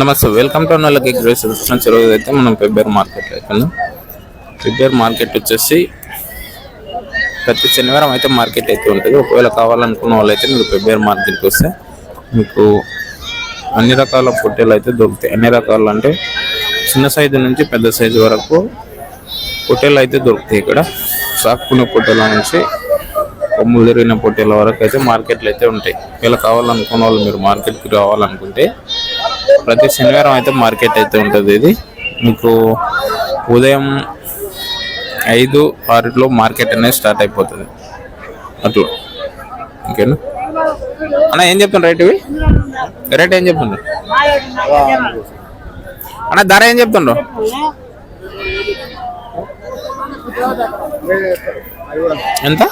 నమస్తే welcome to నల్లకి గ్రేస్ ఫ్రెండ్స్ ఈరోజు అయితే మనం పెబ్బేర్ మార్కెట్ వెళ్తున్నాం. పెబ్బేర్ మార్కెట్ వచ్చేసి ప్రతి శనివారం అయితే మార్కెట్ అయితే ఉంటుంది. ఒకవేళ కావాలనుకున్న వాళ్ళు అయితే మీరు పెబ్బేర్ మార్కెట్కి వస్తే మీకు అన్ని రకాల పొట్టేలు అయితే దొరుకుతాయి. అన్ని రకాలు అంటే చిన్న సైజు నుంచి పెద్ద సైజు వరకు పొట్టేలు అయితే దొరుకుతాయి ఇక్కడ. సాక్కునే పొట్టేల నుంచి కొమ్ములు తిరిగిన పొట్టేల వరకు అయితే మార్కెట్లు అయితే ఉంటాయి. ఒకవేళ కావాలనుకున్న వాళ్ళు మీరు మార్కెట్కి రావాలనుకుంటే ప్రతి శనివారం అయితే మార్కెట్ అయితే ఉంటుంది ఇది. మీకు ఉదయం ఐదు ఆరులో మార్కెట్ అనేది స్టార్ట్ అయిపోతుంది. అట్లా. ఓకేనా? అన్న ఏం చెప్తున్నారు రేట్ ఇవి? రేట్ ఏం చెప్తుండ్రు అన్న ధర ఏం చెప్తుండ్రు? ఎంత?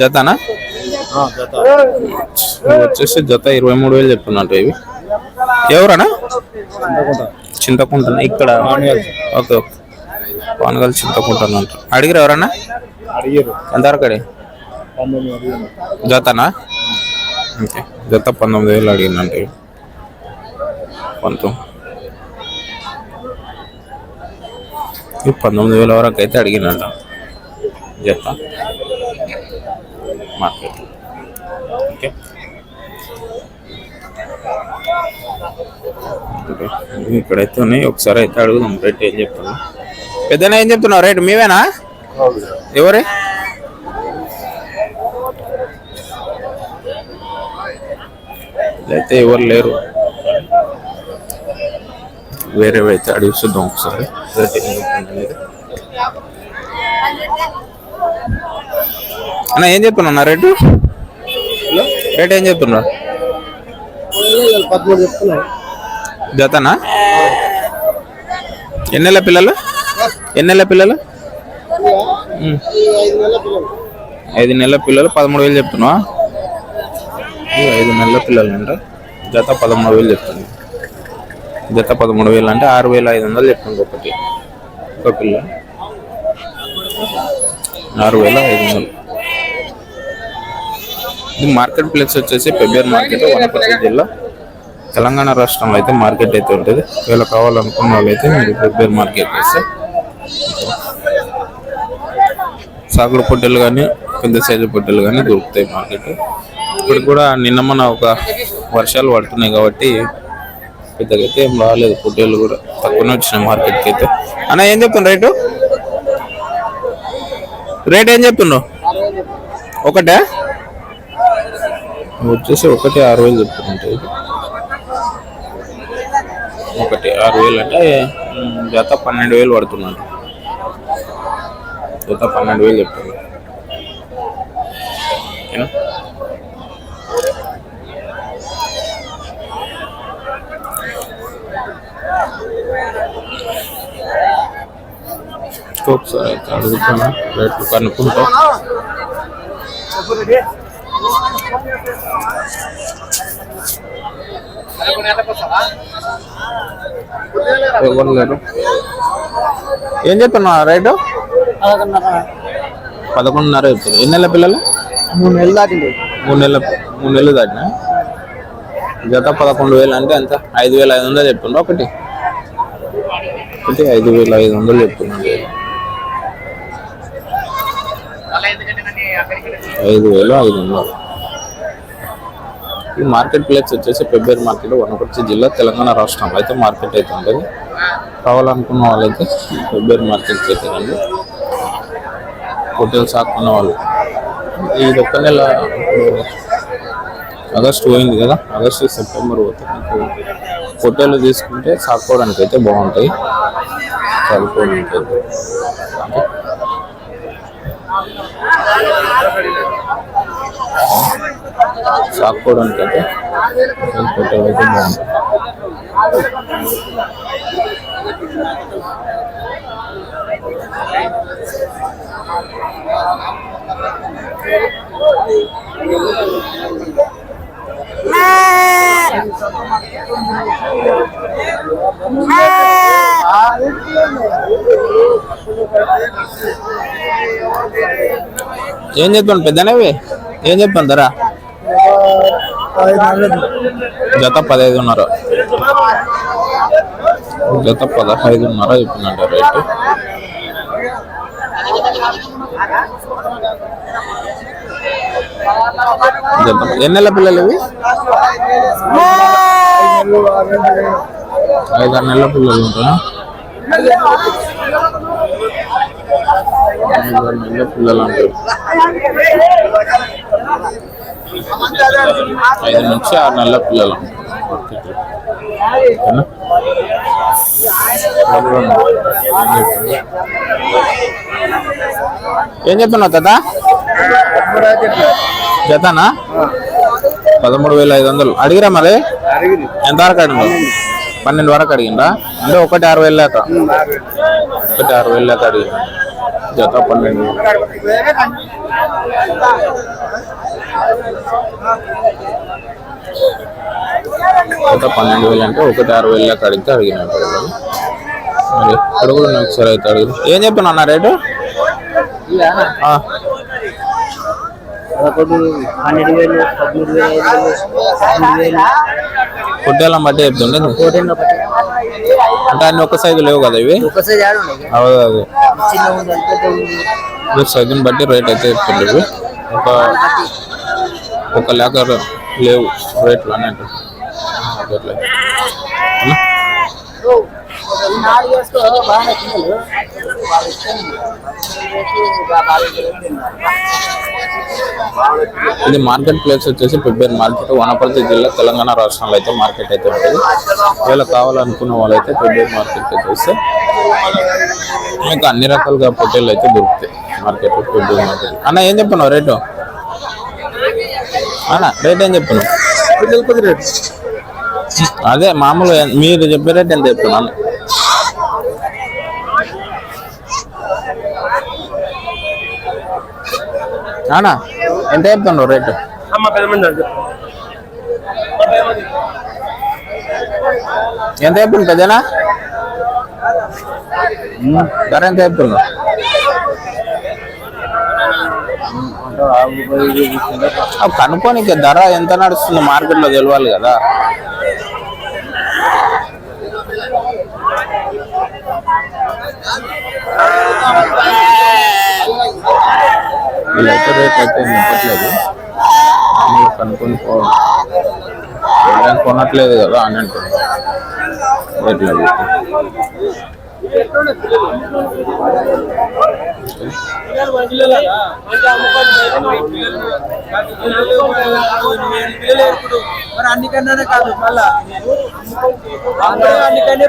జతనా? వచ్చేసి జత ఇరవై మూడు వేలు చెప్తున్నట్టు ఇవి. ఎవరన్నా? చింతకుంటున్నా ఇక్కడ. Okay okay. పానగల్ చింతకుంటున్నా అంట. అడిగిరు ఎవరన్నా? ఎంతవరకు అడిగారు. జతనా? ఓకే జత పంతొమ్మిది వేలు అడిగిందంటే పంతొమ్మిది. పంతొమ్మిది వేల వరకు అయితే అడిగినంట జత. మార్కెట్. ఓకే. ఇక్కడైతే ఉన్నాయి. ఒకసారి అయితే అడుగుదాం. రేట్ ఏం చెప్తున్నా? పెద్దనా ఏం చెప్తున్నావు? రేట్ మీవేనా? ఎవరే? అయితే ఎవరు లేరు. వేరే అయితే అడిగి చూద్దాం ఒకసారి అన్న ఏం చెప్తున్నా రేటు? రేట్ ఏం చెప్తున్నా పదమూడు జతనా? ఎన్నెల పిల్లలు? ఎన్నెల పిల్లలు. ఐదు నెలల పిల్లలు. పదమూడు వేలు చెప్తున్నావా? ఐదు నెలల పిల్లలు అంట జత పదమూడు వేలు చెప్తుంది. జత పదమూడు వేలు అంటే ఆరు వేల ఐదు వందలు చెప్తుంది ఒకటి. ఒక పిల్ల. ఆరు వేల ఐదు వందలు. ఇది మార్కెట్ ప్లేస్ వచ్చేసి పెబ్బేర్ మార్కెట్ వనపర్తి జిల్లా. తెలంగాణ రాష్ట్రంలో అయితే మార్కెట్ అయితే ఉంటుంది. వీళ్ళు కావాలనుకున్న వాళ్ళైతే మీరు పెబ్బేర్ మార్కెట్ వస్తే సాగుడు పొట్టెలు కానీ పెద్ద సైజు పొట్టెలు కానీ దొరుకుతాయి మార్కెట్. ఇప్పుడు కూడా నిన్న మన ఒక వర్షాలు పడుతున్నాయి కాబట్టి పెద్దగా అయితే ఏం రాలేదు. పొట్టేలు కూడా తక్కువనే వచ్చినాయి మార్కెట్కి అయితే. అన్న ఏం చెప్తున్నా రేటు? రేట్ ఏం చెప్తున్నావు? ఒకటే? వచ్చేసి ఒకటి ఆరు వేలు చెప్తుంటాయి ఒకటి ఆరు వేలు అంటే జత పన్నెండు వేలు పడుతున్నాడు జత పన్నెండు వేలు చెప్తాను ఓకేనా ఒకసారి అయితే అడుగుతాను? రేట్లు కనుక్కుంటా. ఎవరు లేరు? ఏం చెప్తున్నా రేటు? పదకొండున్నర చెప్తారు ఎన్ని నెలల పిల్లలు? మూడు నెలలు దాటింది. మూడు నెలల మూడు నెలలు దాటినా? జత పదకొండు వేలు అంటే ఎంత? ఐదు వేల ఐదు వందలు చెప్తుండ్రు ఒకటి. ఒకటి ఐదు వేల ఐదు వందలు చెప్తున్నాడు ఐదు వేలు ఐదు వందలు ఈ మార్కెట్ ప్లేస్ వచ్చేసి పెబ్బేరు మార్కెట్ వనపర్తి జిల్లా తెలంగాణ రాష్ట్రం. అయితే మార్కెట్ అయితే ఉంటుంది కావాలనుకున్న వాళ్ళైతే పెబ్బేరు మార్కెట్కి అయితే రండి హోటల్ సాకున్న వాళ్ళు. ఇది ఒక్క నెల ఇప్పుడు ఆగస్ట్ పోయింది కదా. ఆగస్టు సెప్టెంబర్ పోతే మీకు ఫోటోలు తీసుకుంటే సాకోవడానికి అయితే బాగుంటాయి. సరిపోయి ఉంటుంది ఓకే. సాకోవడానికి అయితే హోటల్ అయితే బాగుంటుంది ఏం చెప్తాను పెద్దనేవి? ఏం చెప్తాను ధర? జత పదహైదున్నర. జత పదహైదున్నర చెప్పిందంట రేటు. జత ఎన్ని నెలల పిల్లలు ఇవి? ఐదారు నెలల పిల్లలు ఉంటారా? మెల్ల పిల్లలు అంటారు. ఐదు నుంచి ఆరు నెలల పిల్లలు ఏం చెప్తున్నావు కదా జతనా? పదమూడు వేల ఐదు వందలు. అడిగిరా మరి? ఎంత వరకు అడిగినావు పన్నెండు వరకు అడిగిందా అంటే ఒకటి ఆరు వేలు లేక ఒకటి ఆరు వేలు లేక అడిగినా జత పన్నెండు. జత పన్నెండు వేలు అంటే ఒకటి ఆరు వేలు లేక అడిగితే అడిగినాడు మరి ఇక్కడ కూడా నాకు ఒకసారి అయితే అడిగి ఏం చెప్తున్నా అన్న రేటు? పొట్టేళ్ళని బట్టి చెప్తుండే అంటే అన్ని ఒక్క సైజు లేవు కదా ఇవి? ఉన్నాయి. అదే సైజుని బట్టి రేట్ అయితే చెప్తుండే ఇవి ఒక ఒక లేక లేవు రేట్లు అన్నట్టు. అట్లా. ఇది మార్కెట్ ప్లేస్ వచ్చేసి పెబ్బేరు మార్కెట్ వనపర్తి జిల్లా తెలంగాణ రాష్ట్రంలో అయితే మార్కెట్ అయితే ఉంటుంది. ఒకవేళ కావాలనుకున్న వాళ్ళైతే పెబ్బేరు మార్కెట్ వచ్చేస్తే మీకు అన్ని రకాలుగా పొట్టేళ్ళు అయితే దొరుకుతాయి మార్కెట్ పెబ్బేరు మార్కెట్. అన్న ఏం చెప్పన్నావు రేటు? అన్న రేట్ ఏం కొద్ది రేటు. అదే మామూలుగా మీరు చెప్పే రేట్ ఎంత చెప్తున్నాను అన్నా ఎంత చెప్తున్నావు రేటు? ఎంత చెప్పింది పెద్దనా? ధర ఎంత చెప్తున్నావు కనుక్కోనికి ధర ఎంత నడుస్తుందో మార్కెట్లో తెలియాలి కదా వీళ్ళైతే రేట్ అయితే చెప్పట్లేదు కనుక్కొని పోవాలి కొనట్లేదు కదా అని అంటుంది. రేట్లు మరి అన్నికన్నానే కాదు మళ్ళా. అన్నికనే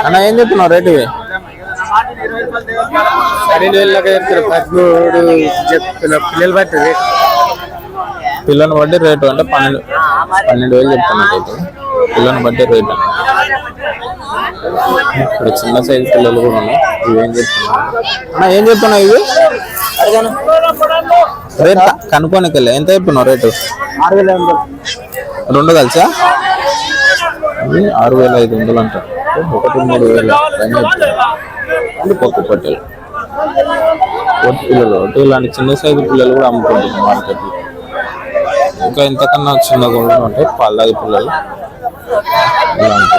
అన్న ఏం చెప్తున్నావు రేటు పన్నెండు వేలకి చెప్తారు పదమూడు చెప్తున్నా పిల్లలు పట్టింది పిల్లని బట్టి రేటు అంటే పన్నెండు పన్నెండు వేలు చెప్తున్నట్టు పిల్లని బట్టి రేటు. ఇక్కడ చిన్న సైజు పిల్లలు కూడా ఉన్నాయి ఇవి ఏం చెప్తున్నావు? అన్న ఏం చెప్తున్నావు ఇవి? రేట్ కనుక్కోనికెళ్ళే. ఎంత చెప్పినావు రేటు? ఆరు వేల రెండు కలిసా? ఆరు వేల ఐదు వందలు అంటారు ఒకటి మూడు వేల. పైన పట్టలు ఒక్క పట్టెలు. పొట్టి పిల్లలు ఒకటి ఇలాంటి చిన్న సైజు పిల్లలు కూడా అమ్ముకుంటున్నారు మార్కెట్లో. ఇంకా ఇంతకన్నా చిన్నగా కూడా ఉంటాయి పాలదాగి పిల్లలు. ఇలాంటి.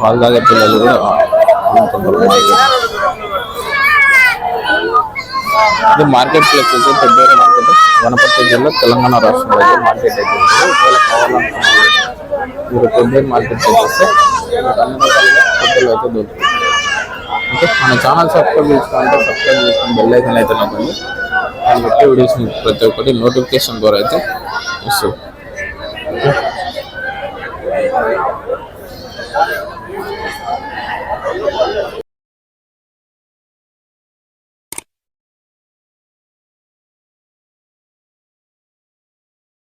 పాలదాగే పిల్లలు కూడా ఇది మార్కెట్ ప్లేస్ అయితే పెద్దవారి మార్కెట్. వనపర్తి జిల్లా తెలంగాణ రాష్ట్రంలో అయితే మార్కెట్ అయితే ఒకవేళ కావాలనుకున్న మీరు పెద్దవారి మార్కెట్ వచ్చేస్తే మీకు అన్ని అయితే దొరుకుతుంది ఓకే మన ఛానల్ సబ్స్క్రైబ్ చేసుకుంటే సబ్స్క్రైబ్ చేసుకుని బెల్ ఐకన్ అయితే నొక్కండి. దాన్ని బట్టి వీడియోస్ ప్రతి ఒక్కటి నోటిఫికేషన్ ద్వారా అయితే వస్తుంది. ఓకే